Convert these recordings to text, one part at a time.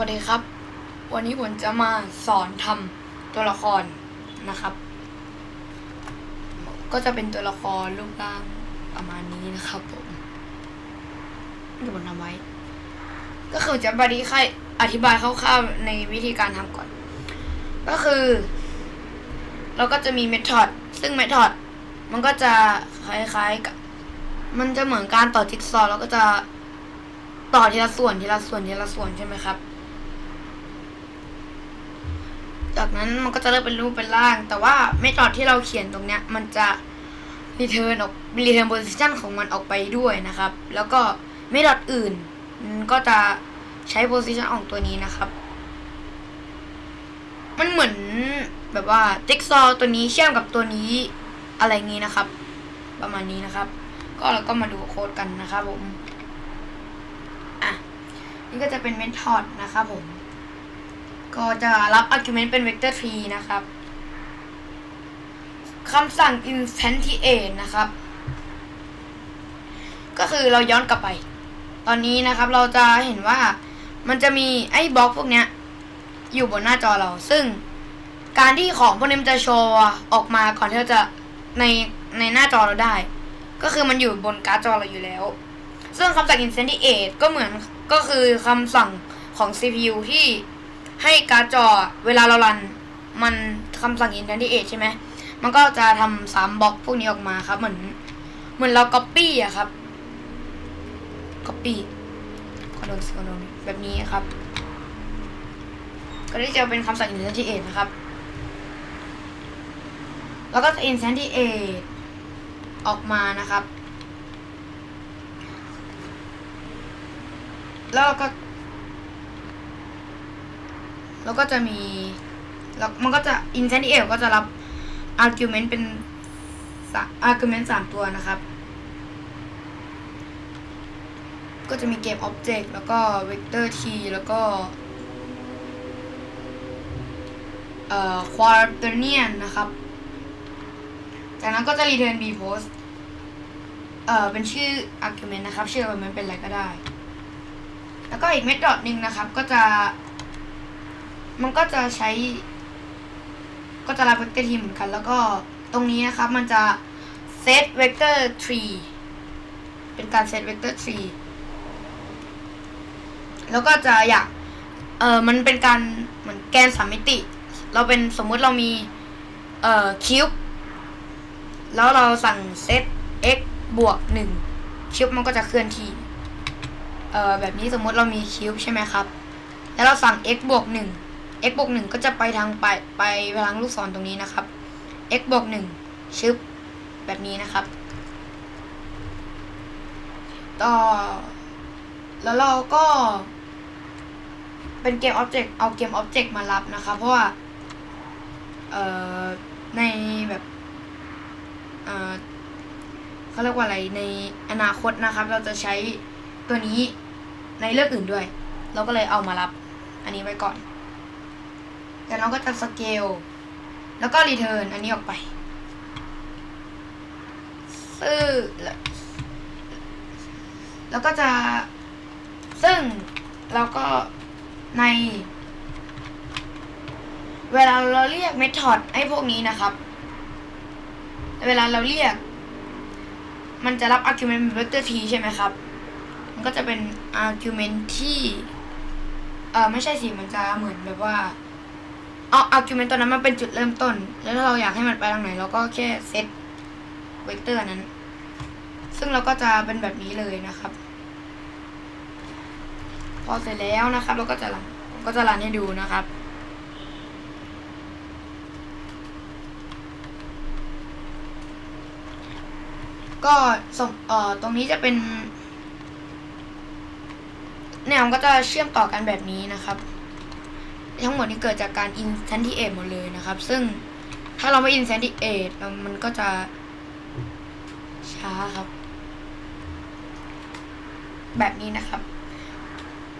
วัสดีครับ วันนี้ผมจะมาสอนทำตัวละครนะครับ ก็จะเป็นตัวละครรูปร่างประมาณนี้นะครับผมที่ผมทำไว้ ก็คือจะบารีใครอธิบายคร่าวๆในวิธีการทำก่อน ก็คือ เราก็จะมีเมธอดซึ่งเมธอดมันก็จะคล้ายๆกับมันจะเหมือนการต่อจิ๊กซอว์แล้วก็จะต่อทีละส่วนทีละส่วนทีละส่วนใช่ไหมครับ จากนั้นมันก็จะเริ่มเป็นรูปเป็นร่าง แต่ว่าเมธอดที่เราเขียนตรงเนี้ยมันจะรีเทิร์นออกรีเทิร์นโพซิชันของมันออกไปด้วยนะครับ แล้วก็เมธอดอื่นมันก็จะใช้โพซิชันของตัวนี้นะครับ มันเหมือนแบบว่าจิ๊กซอว์ตัวนี้เชื่อมกับตัวนี้อะไรงี้นะครับ ประมาณนี้นะครับ ก็เราก็มาดูโค้ดกันนะครับผม อะ นี่ก็จะเป็นเมธอดนะครับผม ก็จะรับ argument เป็น vector tree นะครับคำสั่ง instantiate นะครับ ก็คือเราย้อนกลับไป ตอนนี้นะครับเราจะเห็นว่ามันจะมีไอ้บล็อกพวกเนี้ย อยู่บนหน้าจอเรา ซึ่งการที่ของพวกนี้มันจะโชว์ออกมาก่อนที่เราจะในในหน้าจอเราได้ ก็คือมันอยู่บนการ์ดจอเราอยู่แล้ว ซึ่งคำสั่ง instantiate ก็เหมือนก็คือคำสั่งของ CPU ที่ ให้การ์ดจอเวลาเรารันมันคำสั่ง instantiate ใช่ไหม มันก็จะทำสามบล็อกพวกนี้ออกมาครับ เหมือน เหมือนเรา copy อะครับ copy ขอโดนขอโดนแบบนี้ครับ ก็ที่จะเป็นคำสั่ง instantiate นะครับ แล้วก็จะ instantiate ออกมานะครับ แล้วก็ แล้วก็จะมีแล้วมันก็จะ instantiate ก็จะรับ argument เป็น argument สามตัวนะครับ ก็จะมีเกม object แล้วก็ vector t แล้วก็เอ่อ quaternion นะครับ จากนั้นก็จะ return b post เอ่อ เป็นชื่อ argument นะครับ ชื่อ argument เป็นอะไรก็ได้ แล้วก็อีกเมธอดหนึ่งนะครับ ก็จะ มันก็จะใช้ ก็จะรับ vector t เหมือนกัน แล้วก็ตรงนี้นะครับ มันจะ set vector tree เป็นการ set vector tree แล้วก็จะอยากเออมันเป็นการเหมือนแกนสามมิติ เราเป็นสมมุติเรามีเอ่อคิวบแล้วเราสั่ง set x บวกหนึ่งคิวบมันก็จะเคลื่อนที่เอ่อแบบนี้สมมุติเรามีคิวบใช่ไหมครับ แล้วเราสั่ง x บวกหนึ่ง x บวกหนึ่งก็จะไปทางไปไปทางลูกศรตรงนี้นะครับ x บวกหนึ่งชึบแบบนี้นะครับ ต่อ แล้วเราก็ เป็นเกม Object เอาเกม Object มารับนะคะเพราะว่า เอ่อ ในแบบ เอ่อเขาเรียกว่าอะไรในอนาคตนะครับ เราจะใช้ตัวนี้ในเรื่องอื่นด้วย เราก็เลยเอามารับ อันนี้ไว้ก่อน เดี๋ยวเราก็จะสเกล แล้วก็รีเทิร์นอันนี้ออกไป ซึ่งแล้วก็จะ ซึ่งเราก็ใน เวลาเราเรียกเมธอดไอ้พวกนี้นะครับ เวลาเราเรียก มันจะรับ argument เป็น vector t ใช่ไหมครับ มันก็จะเป็น argument ที่ เออไม่ใช่สิ มันจะเหมือนแบบว่า เอา argument ตัวนั้นมันเป็นจุดเริ่มต้น แล้วถ้าเราอยากให้มันไปทางไหนเราก็แค่เซต vector นั้น ซึ่งเราก็จะเป็นแบบนี้เลยนะครับ พอเสร็จแล้วนะครับ เราก็จะรันก็จะรันให้ดูนะครับก็ส่งเอ่อตรงนี้จะเป็นเนี่ยมันก็จะเชื่อมต่อกันแบบนี้นะครับ ทั้งหมดนี้เกิดจากการอินเซนติเอทหมดเลยนะครับ ซึ่งถ้าเราไม่อินเซนติเอทมันก็จะช้าครับ แบบนี้นะครับ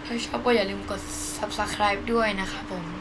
ถ้าชอบก็อย่าลืมกด subscribe ด้วยนะครับผม